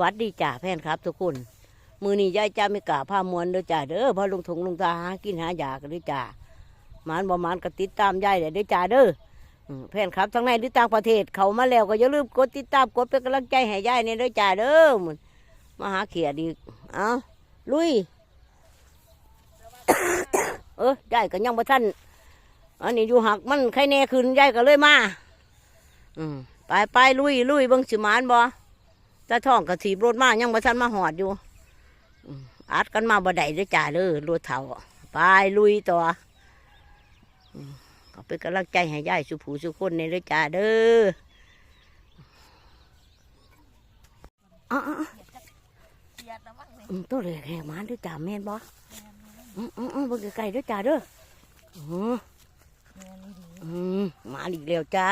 วัสดีจ่าแพนครับ ทุกคน มือนี้ยายจ้าไม่กล้าผ้ามวนเด้อจ่าเด้อพอลุงถงลุงตาหากินหายากเด้อจ่ามานบ่มานก็ติดตามยายเด้อด้อจ่าเด้อแพนครับทั้งในหรือต่างประเทศเขามาแล้วก็อย่าลืมกดติดตามกดเป็นกำลังใจให้ยายเนี่ยเด้อจ่าเด้อมันมาหาเขียดอีกเอาลุย เออยายก็ยังบ่ทันอันนี้อยู่หักมันใครแน่ขึ้นยายก็เลยมา อืมไปไปลุยลุยเบิ่งสิมานบ่ ตาท่องก็ถีบรถมายังบ่ทันมาหอดอยู่อัดกันมาบ่ได้ด้อจ้าเด้อรถเถาไปลุยต่ออืมก็เป็นกำลังใจให้ยายสุผูสุคนในด้อจ้าเด้ออะอะอะอืมตัวเล็กแห่หมาเด้อจ้าแม่นบอืมอืมอืมเบิ่งไกลๆเด้อจ้าเด้ออือมาอีกแล้วจ้า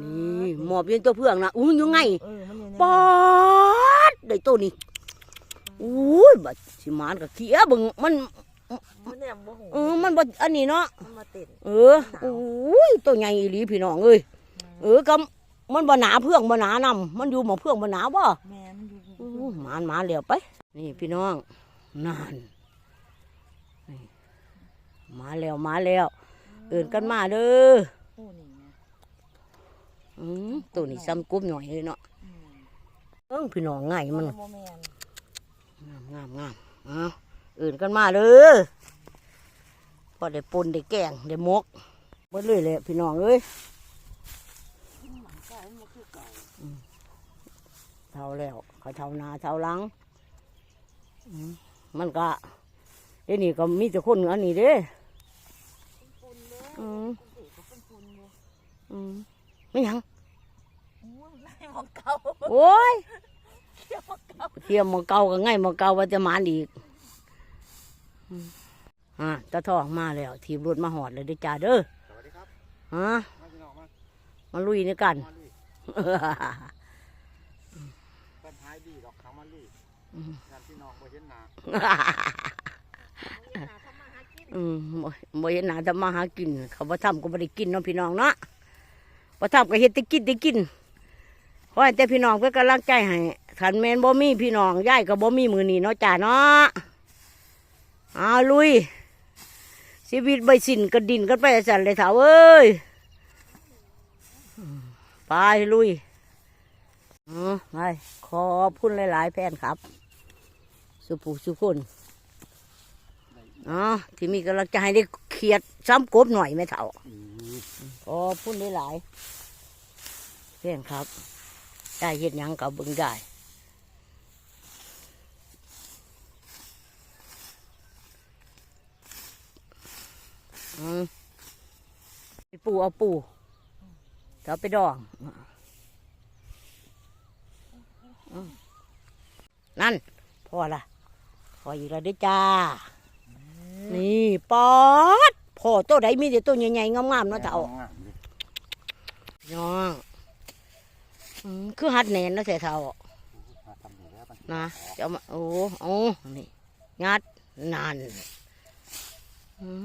นี่หมอบอยืนตัวเพื่องนะอู้ยยังไงเออมันอยู่ในปอดได้ตัวนี้อู้ยบัดสิมานกับเขี้ยเบึงมันมันเนี่ยบ่หูเออมันบ่อันนี้เนาะมันมาติดเอออู้ยตัวใหญ่อีหลีพี่น้องเอ้ยเออก็มันบ่หนาเพื่องบ่หนานำมันอยู่หมอเพื่องบ่หนาบ่แม่มันอยู่อู้หมานมาแล้วไป นี่พี่น้องนั่นนี่มาแล้วมาแล้วเอื่นกันมาเด้อโอ้นี่ไงอืม ตัวนี้ซ้ำกรุ๊บหน่อยเลยเนาะอืมเอิ้งพี่น้องไงมันโมแมนงามงามงามเอาอื่นกันมาเลยพอได้ปนได้แกงได้มกหมดเลยแหละพี่น้องเอ้ยใช่มันคือเก่าเท่าแล้วเขาเท่านาเท่าหลังอืมมันก็เดี๋ยวนี้ก็มีแต่คนอันนี้เด้ปุนเลยอืมเด็กก็เป็นปุนอยู่อืมไม่หยังโอ้ยไม่มองเก่าโอ้ยเที่ยวมองเก่าเทียมมาเก่าก็ง่ายมาเก่าว่าจะมาอีกอืมอ่าตาทองมาแล้ว ทีมรถมาหอดเลยเด้อจ้าเด้อสวัสดีครับฮะมาพี่น้องมามาลุยในกันมาลุยเป็นหายดีดอกเขามาลุยอืมงานพี่น้องบ่เห็นหน้าอืมบ่บ่เห็นหน้าทำมาหากิน เขาบ่ทำก็บ่ได้กินเนาะพี่น้องเนาะบ่ทำก็เฮ็ดแต่กินแต่กิน ขอให้แต่พี่น้องเพื่อกำลังใจให้ขันแมนบ่มีพี่น้องย่ายก็บ่มีมือนีเนาะจ้าเนาะเอาลุย ชีวิตใบสินกระดินกันไปสั่นเลยเถาเอ้ยไปลุยอือไปขอบคุณหลาย ๆ แฟนครับ สุภูสุคนอ๋อที่มีกำลังใจให้ได้เขียดซ้ำกบหน่อยไหมเถาขอบคุณหลาย ๆแฟนครับ ได้เห็นยังกับเบิ่งได้อืมไปปูเอาปูจะเอาไปดองอืมนั่นพอละพออีกแล้วเด้วยจ้า นี่ปอดพอตัวใดมีแต่ตัวใหญ่ๆงามๆเนาะเต่างามเลยน้องอืม คือหัดแหนนเนาะเสียเท่ามาทำอยู่แล้วมันนะจะเอามาโอ้โอ้นี่งัดนั่นอืม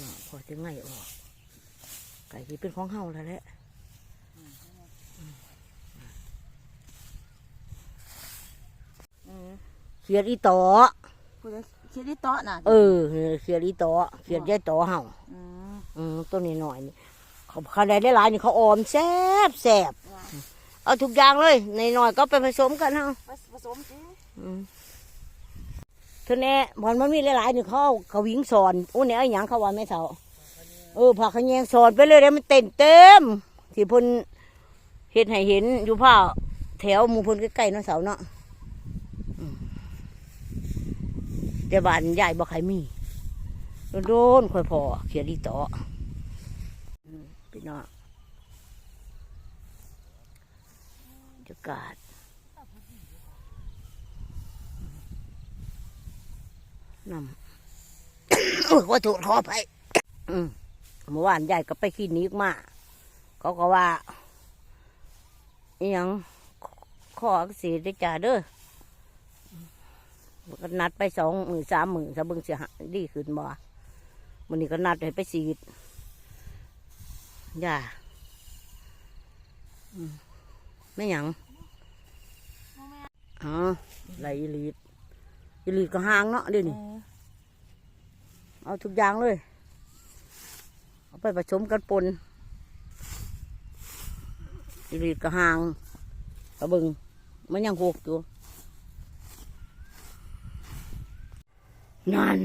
น่ะพอจะไงออกไก่ที่เป็นของเฮาแล้วแหละเขียดอีต่อผู้ใดคิดที่โต๊ะน่ะเออเขียดอีต่อเขียดยายต่อเฮาอืมอืมตัวนี้หน่อยนี่ เขาเขาได้หลายๆนี่เขาออมแซ่บแซ่บเอาทุกอย่างเลยในหน่อยๆก็ไปผสมกันเฮาผสมสิเท่านี้บอลมันมีหลายๆนี่เขาเอาเขาวิ่งสอนอู้เนี่ยไอ้หยังเขาว่าไม่เท่าเออผักขะแยงสอนไปเลยเดี๋ยวมันเต็มเต็มที่เพ่นเห็นให้เห็นอยู่ผ้าแถวหมู่เพ่นใกล้ๆเนาะเสาเนาะอืมแต่บ้านใหญ่บ่ใครมีโดนๆค่อยพอเขียนดีต่ออืม พี่น้องบรรยากาศนำโอ้ยขอโทษขอไปเมื่อวานยายก็ไปคลินิกมา เขาก็ว่าอหยังข้ออักเสบได้จ่าเด้อก็นัดไปสองหมื่นสามหมื่นถ้าเบิ่งเสียหายดีขึ้นบ่วันนี้ก็นัดให้ไปสีด ยาอืมไม่หยังอ๋อไหลอีหลีดอีหลีดก็ห่างเนาะเดี๋ยวนี้เออเอาทุกอย่างเลย เอาไปผสมกันปนอีหลีดก็ห่างกระเบิงมันยังหกอยู่นั่น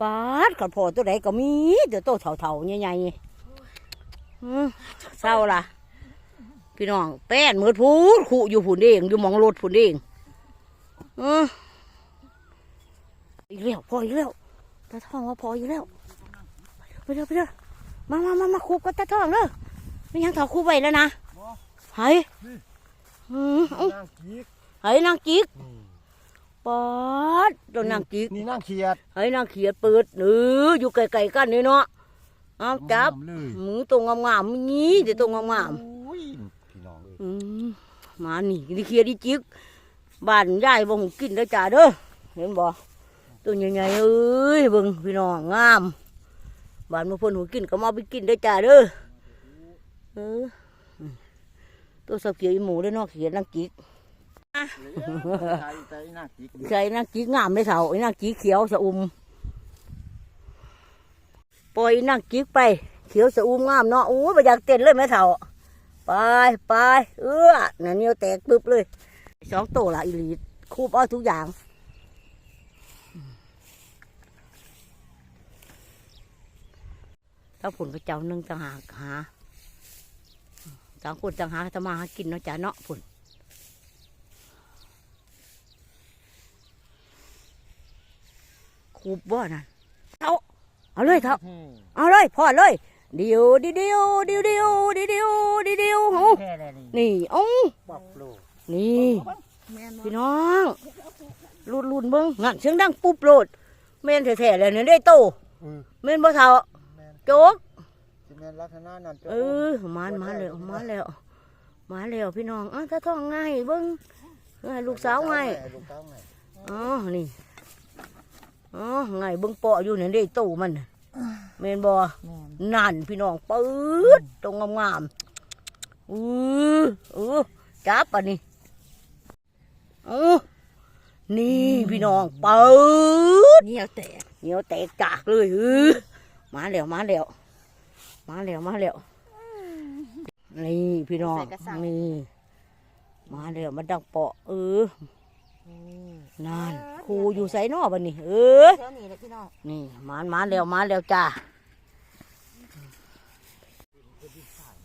ปาดกัดพอตัวไหนก็มีเดี๋ยวโตเถ่าๆใหญ่ๆอื้อ เศร้าล่ะ พี่น้องแป้นมืดพูดขู่อยู่ผุนเองอยู่หมองรถผุนเองเอออีกแล้วพออีกแล้วตาทองว่าพออีกแล้วไปเร็วไปเร็วมามามามาคูบกับตาทองเลยไม่ยังเถาคูบไปแล้วนะไห้อืมเอานางกีกไห้นางจิกปอดโดนนางจิกนี่นางเขียดไห้นางเขียดเปิดเอออยู่ไกลๆกันนี่เนาะเอาจับเลยหมูตรงงามๆงี้เดี๋ยวตรงงามๆอุ้ยพี่น้องเอ้ยอืมมานี่ดิเคลียร์ดิจิกบ้านยายบ่งกินได้อจ้าเด้อเห็นบ่ตัวใหญ่ๆเอ้ยเบิ่งพี่น้องงามบ้านมาเพิ่นหูกินก็มาเอาไปกินได้อจ้าเด้อเออตัวสับเขียวอีหมูได้อเนอกเขียนนางจิก ใจใจนางกีกใส่นางจิกงามเลยเถาไอ้นางจิกเขียวสะอุ่ม ปล่อยนางจิกไป เขียวสะอุ่มงามเนาะโอ้ยบ่อยากเต้นเลยแม่เถาไปไปเอื้อน่ะเนียวแตกปึ๊บเลยสองโตละอีลีคูบเอาทุกอย่างถ้าผลกระเจ้านึ่งต่างหากหาต่างคนต่างหาจะมาหากินเนาะจ้าเนาะผลคูบบ่น่ะ เอาเลยเถอะเอาเลยพอเลยเดียวเดียวเดียวเดียวเดียวเดียวเดียวเดียวเดียวโอ้แค่เลยนี่นี่เอ้าปับโลนี่แม่นบ่พี่น้องรุดรุนเบิ้งงั้นเสียงดังปุ๊บโลดเมนแท้ๆเลยเนี่ยได้โตเออเมนบ่เท่าแม่นโจกสิแม่นลักษณะนั้นจ้ะเออมามาแล้วมาแล้วมาแล้วพี่น้องอ้าวถ้าท้องง่ายเบิ้งง่ายลูกสาวง่ายลูกสาวไงอ๋อนี่อ๋อง่ายเบิ้งเปาะอยู่เนี่ยได้โตมันน่ะ เมนบ่แม่นนั่นพี่น้องปื๊ดตรงงามๆอือเออจับอันนี้อ๋อนี่พี่น้องปื๊ดเหนียวแตกเหนียวแตกจากเลยเออมาแล้วมาแล้วมาแล้วมาแล้วนี่พี่น้องนี่มาแล้วมันดังเปาะเออ นั่นครูอยู่ไสนอบันนี้ เออแถวนี้แหละพี่น้องนี่มามาแล้วมาแล้วจ้า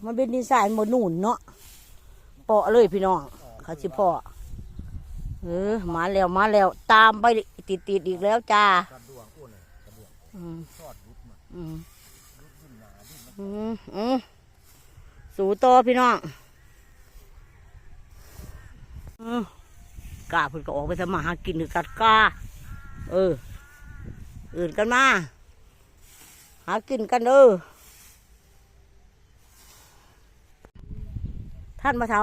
มันเป็นดินทรายมันบ่หนุนเนาะเปาะเลยพี่น้องเขาสิพ่อเออมาแล้วมาแล้ว ตามไปติดติดๆอีกแล้วจ้ากระดวงอ้วนเลยกระดวงอืมทอดรุดมาอืมรุดขึ้นหนาดิมันอืมอืมสู่ต่อพี่น้องอืม กาเพิ่นก็ออกไปทำมาหากินคือกัดกาเออ อื่นกันมา หากินกันเด้อท่านมาเท้า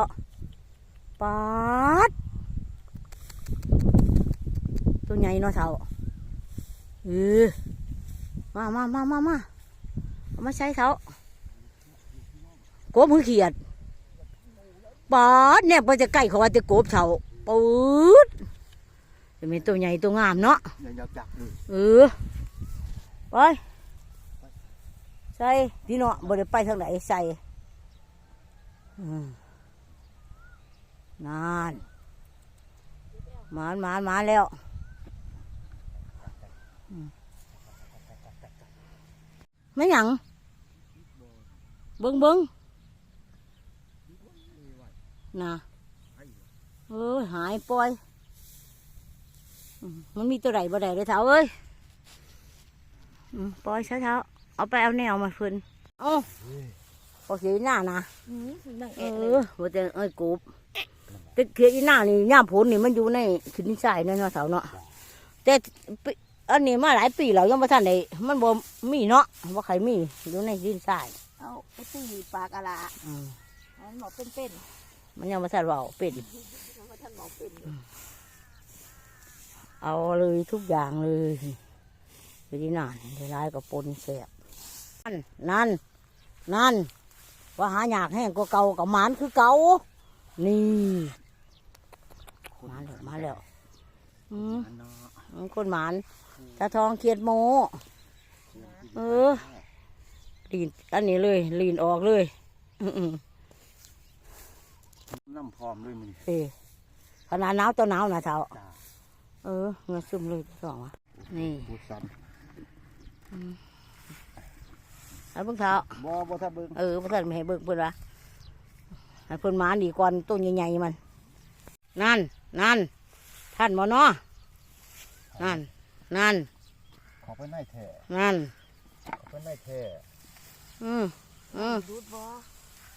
ปาดตัวใหญ่เนาะเท้าเออมามามามามาเอามาใช้เขาโกบมือเขียดปาดเนี่ยพอจะใกล้เขาว่าจะโกบเท้า ปืดจะเป็นตัวใหญ่ตัวงามเนาะยังอยากจับเลยเออไปใส่พี่เนาะบ่ได้ไปทางไหนใส่อืมนานมานมานมาแล้วอืมไม่หยังเบิ้งเบิ้งนะ เออหายปล่อยอืมมันมีตัวไหนบ่ได้เลยเท้าเอ้ยอืมปล่อยเช้าเช้าๆเอาไปเอาแนวมาฟืนเอาพอเขียนหน้านะอืมนั่งเอแอะเลยอว่าแต่เอ้ยกูบแต่เขียนหน้านี่ย่ามผลนี่มันอยู่ในขึ้นนิสัยเนาะเนาะเสาเนาะแต่ปีอันนี้มาหลายปีแล้วยังไม่ทันได้มันบ่มีเนาะว่าใครมีอยู่ในดินทรายเอาไปตีปากอะละอืมอันหมอเป็นเป็นมันยังไม่ทันเว่าเป็นยังบ่ทัน หมอเป็นอยู่เอาเลยทุกอย่างเลยไปที่นั่นได้ร้ายกับปนแสบนั่นนั่นนั่นว่าหาอยากแห้งก็เก่ากับหมานคือเก่านี่หมานมาแล้วอืมอันเนาะอืมคนหมานตาทองเขียดโมเออลีนอันนี้เลยลีนออกเลยอืมอืมน้ำพร้อมเลยมันเอ้ ขนาดหนาวตัวหนาวนะเท้าจ้าเออเงาซึมเลยสองวะนี่พูดซ้ไอ้เบิ่งเท้าำบ่บ่ถ้าเบิ่งเออพระท่านไม่ให้เบิ่งเพิ่นวะให้เพิ่นมาดีก่อนต้นใหญ่ๆมัน นั่นนั่นท่านบ่เนาะนั่นนั่นขอไปในแท้นั่นขอไปในแท้อืมอืมรูดบ่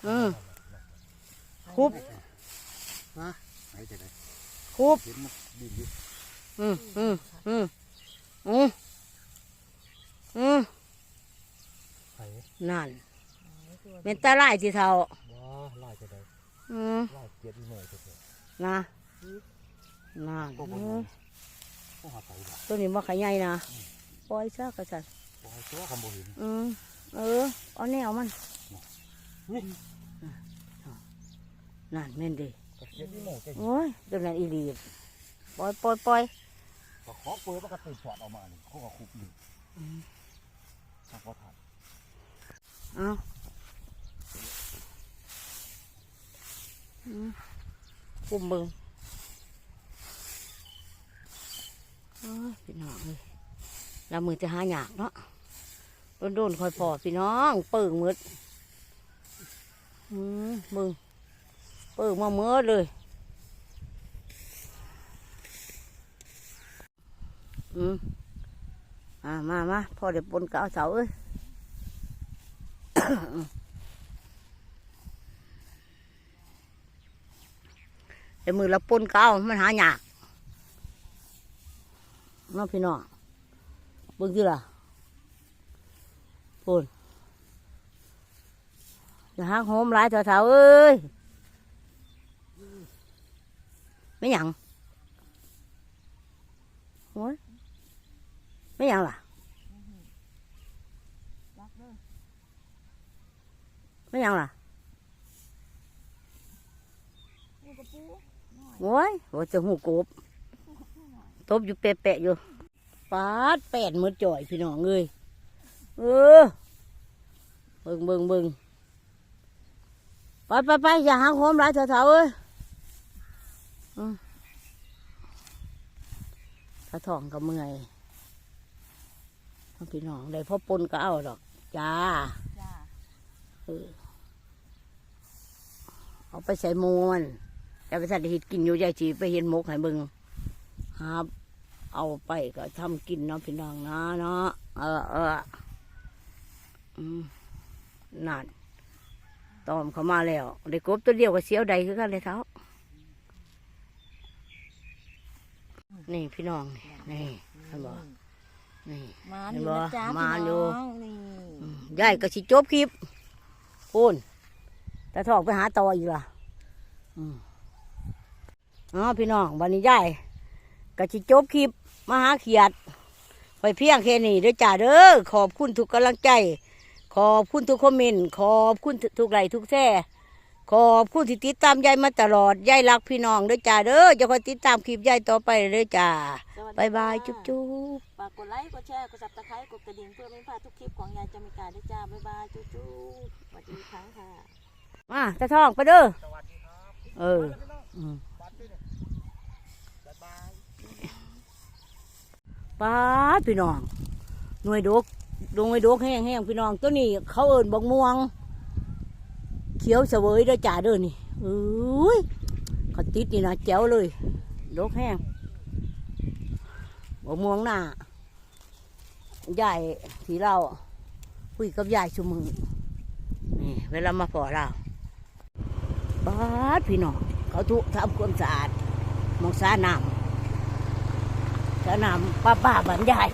อืมคุบนะไหนจะได้ คุบเห็นมันดินอยู่อืมอืมอืมอืมอืมไผนั่นเป็นตาไล่ที่เท่าบ่ลายจะได้อืมลายเกียรติหน่อยจะได้นะนั่นก็บ่อืรู้มก็หาไปบ่ตัวนี้มาขยายนะปล่อยซะกระสันบ่ให้ตัวคำบ่เห็นอืมเออเอาแนวมันนี่นั่นแม่นดิ ก็เกียรติหน่อยจะโอ้ยตัวนั้นอีหลีปล่อยปล่อยปล่อยก็ขอเปิดมันก็ตื่นสอดออกมานี่เขาก็คุบนี่ถ้าบ่ทันเอาอืมปุ่มเบิงโอ้ยพี่น้องเลยแล้วมือจะหาหยากเนาะโดนโดนๆคอยพอพี่น้องเปิงมืดอืมมึง เปิงมาเมื่อเลย อืมอ่ามามาพอเดี๋ยวปนกาวเสาเอ้ยเดี๋ยวมือเราปนกาวมันหายากน้องพี่น้องเบิ่งที่ล่ะปนอย่าหักโหมหลายเถาๆเอ้ย ไม่หยังโอ้ยไม่หยังล่ะรักเด้อไม่หยังล่ะนี่กรอโอ้ยโอ้จะหูกบตบอยู่เปะๆอยู่ปาดแปดมือจ่อยพี่น้องเอ้ยเออเบิ่งเบิ่งเบิ่งไปไปไปอย่าหาโหมหลายเถาๆเอ้ยอืม ถ้าท้องก็เมื่อยพี่น้องได้พ่อปนก็เอาดอกจ้าจ้าเออเอาไปใส่มวนแต่ไปสัตว์หิดกินอยู่ยายจีไปเห็นหมกให้เบิงหาเอาไปก็ทำกินเนาะพี่น้องนะเนาะเออเอออืมนั่นตอมเขามาแล้วได้กบตัวเดียวกับเสียวใดคือกันเลยเท้า นี่พี่น้องนี่นี่เห็นบ่นี่มาเห็นี่นบ่นะจ้ามาพี่อยู่น้องนี่อืมยายก็สิจบคลิปพูนแต่ทองไปหาต่ออีกล่ะอืมอ๋อพี่น้องวันนี้ยายก็สิจบคลิปมาหาเขียด ไปเพียงแค่นี้เด้อจ้าเด้อขอบคุณทุกกำลังใจ ขอบคุณทุกคอมเมนต์ขอบคุณทุกไลค์ทุกแท่ ขอบคุณที่ติดตามยายมาตลอดยายรักพี่น้องเด้อจ้าเด้อจะคอยติดตามคลิปยายต่อไปเด้อจ้าสวัสดีบายบายจ้จุ๊บจุ๊บ ฝากกดไลค์ กดแชร์ กดซับสไครต์กดกระดิ่งเพื่อไม่พลาดทุกคลิปของยายจามิกาด้วยจ้า บ๊ายบายจุ๊บจุ๊บสวัสดีอีกครั้งค่ะ มาตาทองไปเด้อสวัสดีครับเอออืมบัดนี้เนี่ยบ๊ายบายป้าดพี่น้องหน่วยดกดงหน่วยดกแห้งแห้งๆพี่น้องตัวนี้เขาเอิญบกม่วง เขียวเสวยเด้จ่าเด้อนี่เอ้ยเขาติดนี่นะแจ๋วเลยดกแห้งบกม่วงหน้ายายที่เราคุยกับยายชุมือนี่เวลามาพอเราป้าดพี่น้องเขาทุทำความสะอาดมองสาน้ำสาน้ำป้าป้าบันยาย